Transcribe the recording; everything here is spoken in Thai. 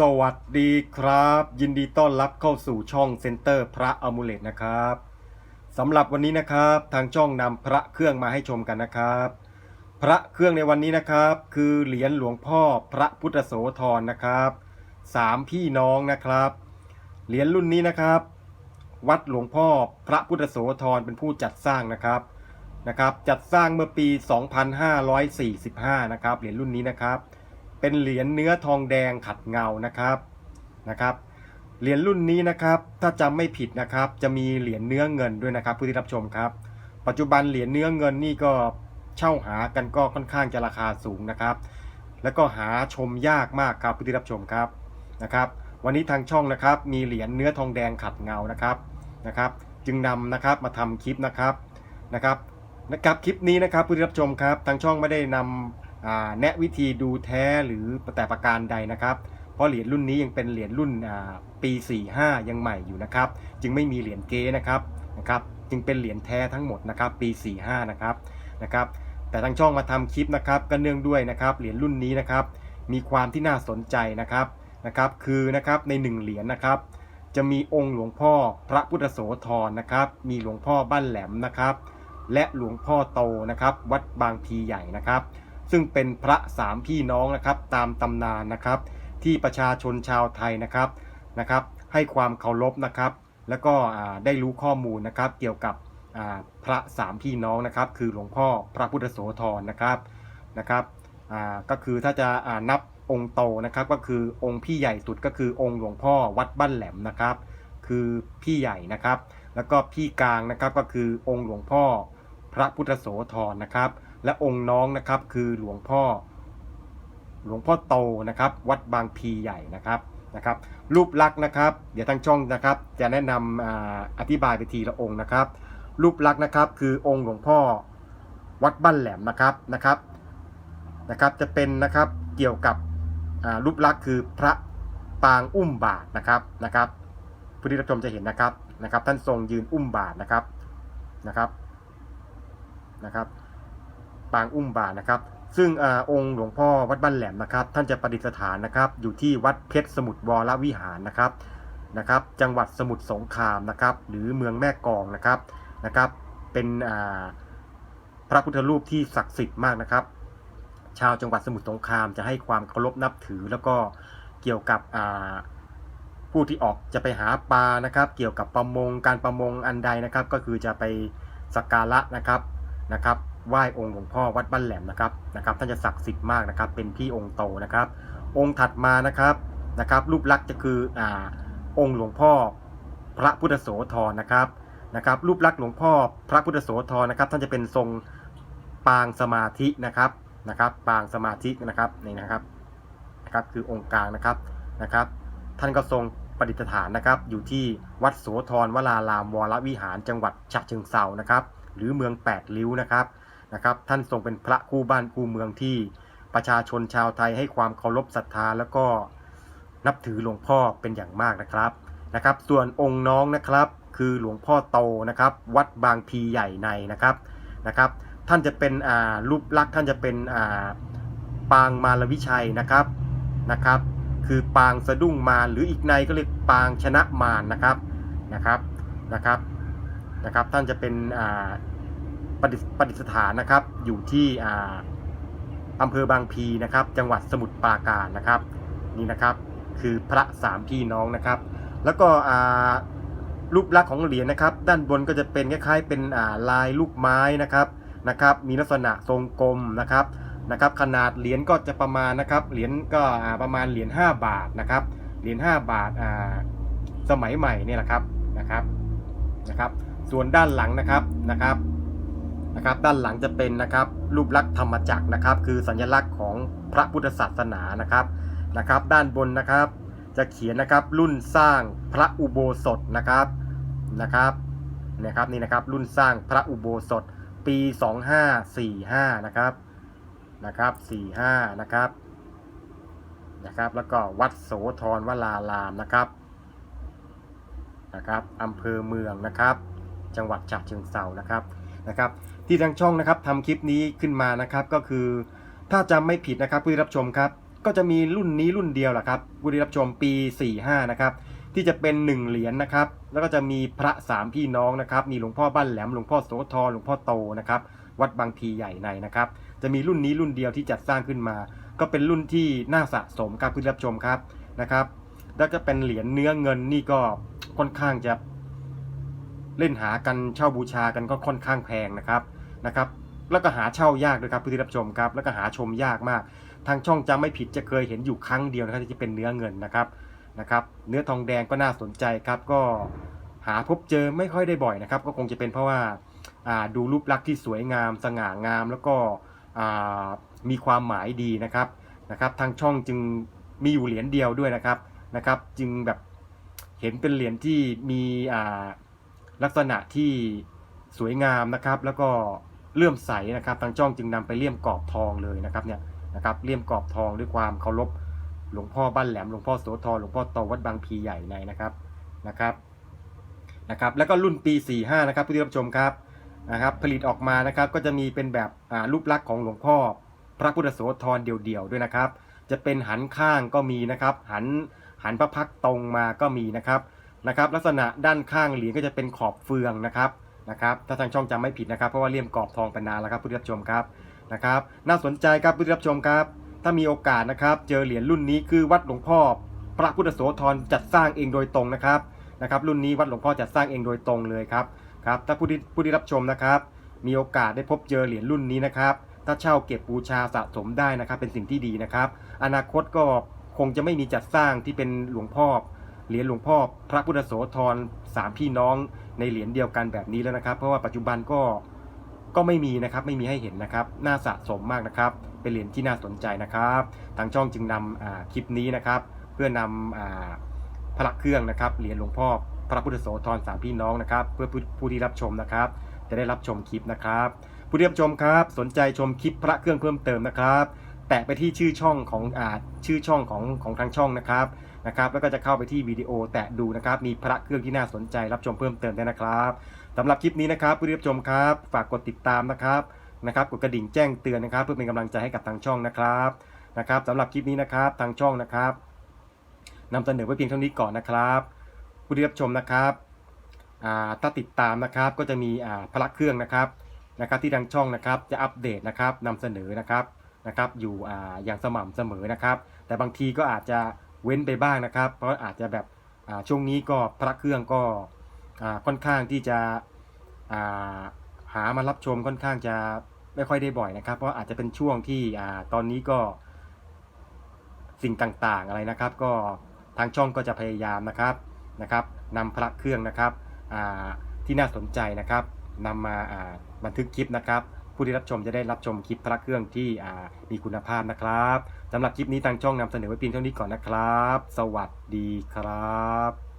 สวัสดีครับ ยินดีต้อนรับเข้าสู่ช่องเซ็นเตอร์พระอมูเลตนะครับสำหรับวันนี้นะครับทางช่องนำพระเครื่องมาให้ชมกันนะครับ พระเครื่องในวันนี้นะครับ คือเหรียญหลวงพ่อพระพุทธโสธรนะครับสามพี่น้องนะครับ เหรียญรุ่นนี้นะครับ วัดหลวงพ่อพระพุทธโสธรเป็นผู้จัดสร้างนะครับนะครับ จัดสร้างเมื่อปี 2545 นะครับเหรียญรุ่นนี้นะครับ เป็นเหรียญเนื้อทองแดงขัดเงานะครับนะครับเหรียญรุ่นนี้นะครับถ้าจำไม่ผิดนะครับ จะมีเหรียญเนื้อเงินด้วยนะครับผู้ที่รับชมครับ ปัจจุบันเหรียญเนื้อเงินนี่ก็เช่าหากันก็ค่อนข้างจะราคาสูงนะครับ แล้วก็หาชมยากมากครับผู้ที่รับชมครับนะครับ วันนี้ทางช่องนะครับมีเหรียญเนื้อทองแดงขัดเงานะครับนะครับ จึงนำนะครับมาทำคลิปนะครับนะครับนะครับคลิปนี้นะครับผู้ที่รับชมครับ ทางช่องไม่ได้นำอ่า แนะวิธีดูแท้หรือแต่ประการใดนะครับ เพราะเหรียญรุ่นนี้ยังเป็นเหรียญรุ่นปี 45 ยังใหม่อยู่นะครับ จึงไม่มีเหรียญเก๊นะครับนะครับ จึงเป็นเหรียญแท้ทั้งหมดนะครับ ปี 45 นะครับนะครับ แต่ทางช่องมาทำคลิปนะครับก็เนื่องด้วยนะครับเหรียญรุ่นนี้นะครับมีความที่น่าสนใจนะครับนะครับ คือนะครับในหนึ่งเหรียญนะครับ จะมีองค์หลวงพ่อพระพุทธโสธรนะครับ มีหลวงพ่อบ้านแหลมนะครับ และหลวงพ่อโตนะครับ วัดบางพีใหญ่นะครับ ซึ่งเป็นพระสามพี่น้องนะครับตามตำนานนะครับ ที่ประชาชนชาวไทยนะครับนะครับ ให้ความเคารพนะครับ แล้วก็ได้รู้ข้อมูลนะครับ เกี่ยวกับพระสามพี่น้องนะครับ คือหลวงพ่อพระพุทธโสธรนะครับนะครับก็คือถ้าจะานับองค์โตนะครับก็คือองค์พี่ใหญ่สุดก็คือองค์หลวงพ่อวัดบ้านแหลมนะครับ คือพี่ใหญ่นะครับ แล้วก็พี่กลางนะครับก็คือองค์หลวงพ่อพระพุทธโสธรนะครับ และองค์น้องนะครับคือหลวงพ่อ หลวงพ่อโตนะครับ วัดบางพีใหญ่นะครับนะครับ รูปลักษณ์นะครับ เดี๋ยวทางช่องนะครับ จะแนะนำอาอธิบายไปทีละองค์นะครับ รูปลักษณ์นะครับคือองค์หลวงพ่อวัดบ้านแหลมนะครับนะครับนะครับ จะเป็นนะครับเกี่ยวกับรูปลักษณ์คือพระปางอุ้มบาทนะครับนะครับผู้ที่รับชมจะเห็นนะครับนะครับ ท่านทรงยืนอุ้มบาทนะครับนะครับนะครับ ปางอุ้มบาทนะครับ ซึ่งอองค์หลวงพ่อวัดบ้านแหลมนะครับ ท่านจะประดิษฐานนะครับ อยู่ที่วัดเพชรสมุทรวรวิหารนะครับนะครับ จังหวัดสมุทรสงครามนะครับ หรือเมืองแม่กองนะครับนะครับ เป็นพระพุทธรูปที่ศักดิ์สิทธิ์มากนะครับ ชาวจังหวัดสมุทรสงครามจะให้ความเคารพนับถือแล้วก็เกี่ยวกับผู้ที่ออกจะไปหาปลานะครับ เกี่ยวกับประมงการประมงอันใดนะครับ ก็คือจะไปสักการะนะครับนะครับ ไหว้องค์หลวงพ่อวัดบ้านแหลมนะครับนะครับท่านจะศักดิ์สิทธิ์มากนะครับ เป็นพี่องค์โตนะครับ องค์ถัดมานะครับนะครับ รูปลักษณ์จะคืออ่าองค์หลวงพ่อพระพุทธโสธรนะครับนะครับ รูปลักษณ์หลวงพ่อพระพุทธโสธรนะครับ ท่านจะเป็นทรงปางสมาธินะครับนะครับ ปางสมาธินะครับนี่นะครับนะครับคือองค์กลางนะครับนะครับ ท่านก็ทรงประดิษฐานนะครับ อยู่ที่วัดโสธรวรารามวรวิหารจังหวัดฉะเชิงเซานะครับ หรือเมืองแปดริ้วนะครับ นะครับ ท่านทรงเป็นพระคู่บ้านคู่เมืองที่ประชาชนชาวไทยให้ความเคารพศรัทธาแล้วก็นับถือหลวงพ่อเป็นอย่างมากนะครับนะครับ ส่วนองค์น้องนะครับคือหลวงพ่อโตนะครับ วัดบางพีใหญ่ในนะครับนะครับ ท่านจะเป็นอ่ารูปลักษณ์ท่านจะเป็นอ่าปางมารวิชัยนะครับนะครับ คือปางสะดุ้งมารหรืออีกในก็เรียกปางชนะมารนะครับนะครับนะครับนะครับ ท่านจะเป็นอ่า ประดิษประดิษฐานนะครับ อยู่ที่อำเภอบางพีนะครับ จังหวัดสมุทรปราการนะครับ นี่นะครับคือพระสามพี่น้องนะครับ แล้วก็รูปลักษณ์ของเหรียญนะครับ ด้านบนก็จะเป็นคล้ายๆเป็นาลายลูกไม้นะครับนะครับ มีลักษณะทรงกลมนะครับนะครับ ขนาดเหรียญก็จะประมาณนะครับ เหรียญก็ประมาณเหรียญ5บาทนะครับ เหรียญ5บาทาสมัยใหม่เนี่ยแหละครับนะครับนะครับ ส่วนด้านหลังนะครับนะครับ นะครับด้านหลังจะเป็นนะครับรูปลักษณ์ธรรมจักรนะครับ คือสัญลักษณ์ของพระพุทธศาสนานะครับนะครับ ด้านบนนะครับจะเขียนนะครับรุ่นสร้างพระอุโบสถนะครับนะครับนะครับนี่นะครับรุ่นสร้างพระอุโบสถปี 2545นะครับนะครับ45นะครับนะครับแล้วก็วัดโสธรวรารามนะครับนะครับอำเภอเมืองนะครับ จังหวัดฉะเชิงเทรานะครับนะครับ ที่ทางช่องนะครับทำคลิปนี้ขึ้นมานะครับก็คือ ถ้าจำไม่ผิดนะครับผู้รับชมครับ ก็จะมีรุ่นนี้รุ่นเดียวแหละครับผู้รับชมปี 45 นะครับที่จะเป็น 1 เหรียญนะครับ แล้วก็จะมีพระสามพี่น้องนะครับ มีหลวงพ่อบ้านแหลมหลวงพ่อโสธรหลวงพ่อโตนะครับ วัดบางพีใหญ่ในนะครับ จะมีรุ่นนี้รุ่นเดียวที่จัดสร้างขึ้นมา ก็เป็นรุ่นที่น่าสะสมครับผู้รับชมครับนะครับ แล้วก็เป็นเหรียญเนื้อเงินนี่ก็ค่อนข้างจะเล่นหากันเช่าบูชากันก็ค่อนข้างแพงนะครับ นะครับแล้วก็หาเช่ายากด้วยครับผู้ที่รับชมครับแล้วก็หาชมยากมาก ทางช่องจำไม่ผิดจะเคยเห็นอยู่ครั้งเดียวนะครับที่จะเป็นเนื้อเงินนะครับนะครับ เนื้อทองแดงก็น่าสนใจครับ ก็หาพบเจอไม่ค่อยได้บ่อยนะครับ ก็คงจะเป็นเพราะว่าาดูรูปลักษณ์ที่สวยงามสง่างาม แล้วก็มีความหมายดีนะครับนะครับ ทางช่องจึงมีอยู่เหรียญเดียวด้วยนะครับนะครับ จึงแบบเห็นเป็นเหรียญที่มีลักษณะที่สวยงามนะครับ แล้วก็ เลื่อมใสนะครับทางช่องจึงนำไปเลี่ยมกรอบทองเลยนะครับเนี่ยนะครับเลี่ยมกรอบทองด้วยความเคารพหลวงพ่อบ้านแหลมหลวงพ่อโสธรหลวงพ่อโตวัดบางพีใหญ่ในนะครับนะครับนะครับแล้วก็รุ่นปี 45 นะครับผู้ที่รับชมครับนะครับผลิตออกมานะครับก็จะมีเป็นแบบรูปลักษณ์ของหลวงพ่อ พระพุทธโสธรเดี่ยวๆด้วยนะครับ จะเป็นหันข้างก็มีนะครับหันหันพระพักตร์ตรงมาก็มีนะครับนะครับ ลักษณะด้านข้างเหรียญก็จะเป็นขอบเฟืองนะครับ นะครับถ้าทางช่องจำไม่ผิดนะครับเพราะว่าเลี่ยมกรอบทองไปนานแล้วครับผู้ที่รับชมครับนะครับ น่าสนใจครับผู้ที่รับชมครับ ถ้ามีโอกาสนะครับเจอเหรียญรุ่นนี้คือวัดหลวงพ่อ พระพุทธโสธรจัดสร้างเองโดยตรงนะครับนะครับ รุ่นนี้วัดหลวงพ่อจัดสร้างเองโดยตรงเลยครับครับถ้าผู้ที่ผู้ที่รับชมนะครับ มีโอกาสได้พบเจอเหรียญรุ่นนี้นะครับถ้าเช่าเก็บบูชาสะสมได้นะครับ เป็นสิ่งที่ดีนะครับ อนาคตก็คงจะไม่มีจัดสร้างที่เป็นหลวงพ่อ เหรียญหลวงพ่อพระพุทธโสธรสามพี่น้องในเหรียญเดียวกันแบบนี้แล้วนะครับ เพราะว่าปัจจุบันก็ก็ไม่มีนะครับไม่มีให้เห็นนะครับน่าสะสมมากนะครับ เป็นเหรียญที่น่าสนใจนะครับ ทางช่องจึงนำอ่าคลิปนี้นะครับ เพื่อนำอพระเครื่องนะครับเหรียญหลวงพ่อพระพุทธโสธรสามพี่น้องนะครับ เพื่อผู้ผู้ที่รับชมนะครับ จะได้รับชมคลิปนะครับ ผู้ที่รับชมครับ สนใจชมคลิปพระเครื่องเพิ่มเติมนะครับ แตะไปที่ชื่อช่องของอาชื่อช่องของของทางช่องนะครับ นะครับแล้วก็จะเข้าไปที่วิดีโอแตะดูนะครับมีพระเครื่องที่น่าสนใจรับชมเพิ่มเติมได้นะครับสำหรับคลิปนี้นะครับผู้รับชมครับฝากกดติดตามนะครับนะครับกดกระดิ่งแจ้งเตือนนะครับ เพื่อเป็นกำลังใจให้กับทางช่องนะครับนะครับสำหรับคลิปนี้นะครับทางช่องนะครับนำเสนอไว้เพียงเท่านี้ก่อนนะครับผู้ที่รับชมนะครับถ้าติดตามนะครับก็จะมีพระเครื่องนะครับนะครับที่ทางช่องนะครับจะอัปเดตนะครับนำเสนอนะครับนะครับอยู่อ่าอย่างสม่ำเสมอนะครับ แต่บางทีก็อาจจะ เว้นไปบ้างนะครับ เพราะอาจจะแบบช่วงนี้ก็พระเครื่องก็ค่อนข้างที่จะาหามารับชมค่อนข้างจะไม่ค่อยได้บ่อยนะครับ เพราะอาจจะเป็นช่วงที่อตอนนี้ก็สิ่งต่างๆอะไรนะครับ ก็ทางช่องก็จะพยายามนะครับนะครับนำพระเครื่องนะครับที่น่าสนใจนะครับนำมาบันทึกคลิปนะครับ ผู้ที่รับชมจะได้รับชมคลิปพระเครื่องที่มีคุณภาพนะครับสำหรับคลิปนี้ทางช่องนำเสนอไว้เพียงเท่านี้ก่อนนะครับ สวัสดีครับ